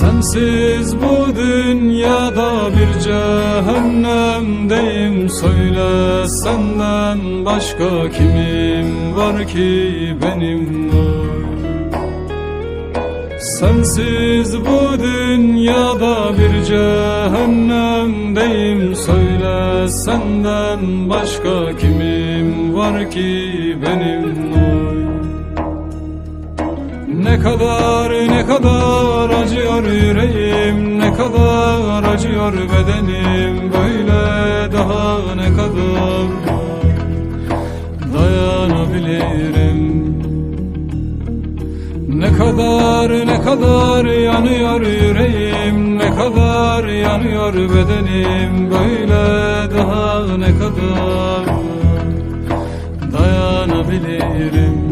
Sensiz bu dünyada bir cehennemdeyim Söyle senden başka kimim var ki benim var? Sensiz bu dünyada bir cehennemdeyim Söyle senden başka kimim var ki benim var? Ne kadar ne kadar acıyor yüreğim Ne kadar acıyor bedenim Böyle daha ne kadar dayanabilirim? Ne kadar ne kadar yanıyor yüreğim Ne kadar yanıyor bedenim Böyle daha ne kadar dayanabilirim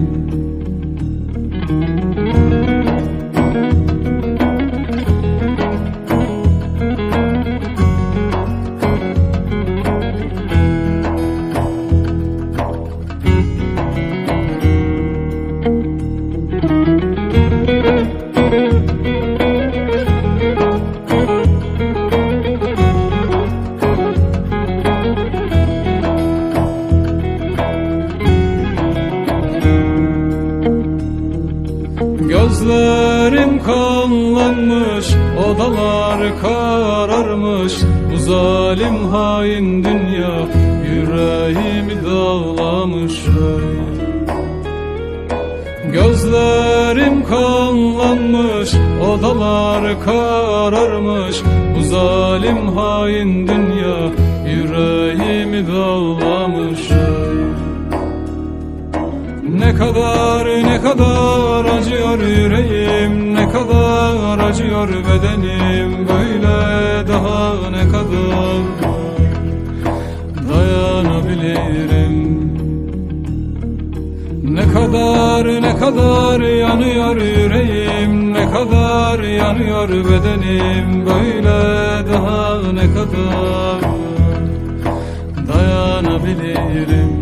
Kanlanmış, odalar kararmış. Bu zalim hain dünya yüreğimi dağlamış. Gözlerim kanlanmış, odalar kararmış. Bu zalim hain dünya yüreğimi dağlamış. Ne kadar ne kadar kadar acıyor bedenim Böyle daha ne kadar? Dayanabilirim. Ne kadar ne kadar yanıyor yüreğim Ne kadar yanıyor bedenim Böyle daha ne kadar? Dayanabilirim